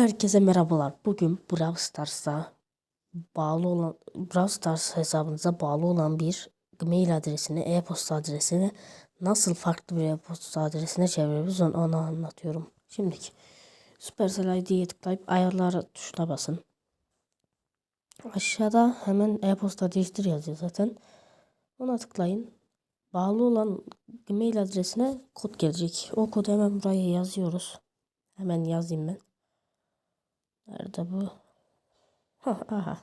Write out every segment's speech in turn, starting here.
Herkese merhabalar. Bugün Brawl Stars'a bağlı olan Brawl Stars hesabınıza bağlı olan bir mail adresini, e-posta adresini nasıl farklı bir e-posta adresine çeviririz onu, anlatıyorum. Şimdiki Supercell ID'ye tıklayıp ayarlar tuşuna basın. Aşağıda hemen e-posta değiştir yazıyor zaten. Ona tıklayın. Bağlı olan mail adresine kod gelecek. O kodu hemen buraya yazıyoruz. Hemen yazayım ben. Nerede bu? Ha, aha.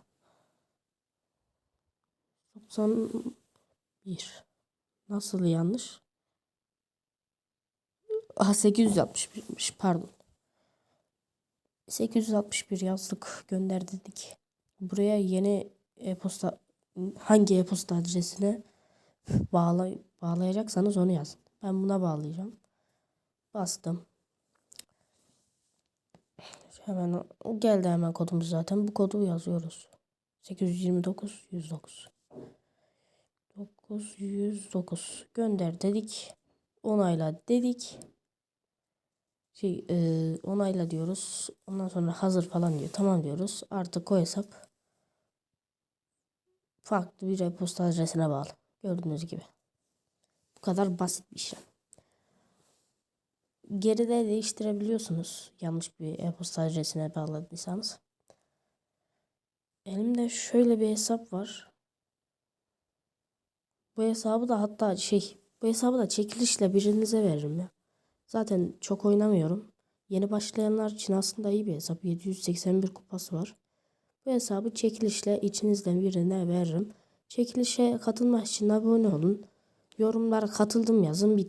91. Nasıl yanlış? Aha 861'miş pardon. 861 yazdık gönder dedik. Buraya yeni e-posta hangi e-posta adresine bağla, bağlayacaksanız onu yazın. Ben buna bağlayacağım. Bastım. Hemen o- geldi hemen kodumuz zaten. Bu kodu yazıyoruz. 829 109. 909 gönder dedik. Onayla dedik. Şey e, onayla diyoruz. Ondan sonra hazır falan diyor. Tamam diyoruz. Artık o hesap farklı bir e-posta adresine bağlı. Gördüğünüz gibi. Bu kadar basit bir işlem. Geride değiştirebiliyorsunuz. Yanlış bir e-posta adresine bağladıysanız. Elimde şöyle bir hesap var. Bu hesabı da hatta şey, bu hesabı da çekilişle birinize veririm ya. Zaten çok oynamıyorum. Yeni başlayanlar için aslında iyi bir hesap. 781 kupası var. Bu hesabı çekilişle içinizden birine veririm. Çekilişe katılmak için abone olun. Yorumlara katıldım yazın. Bitti.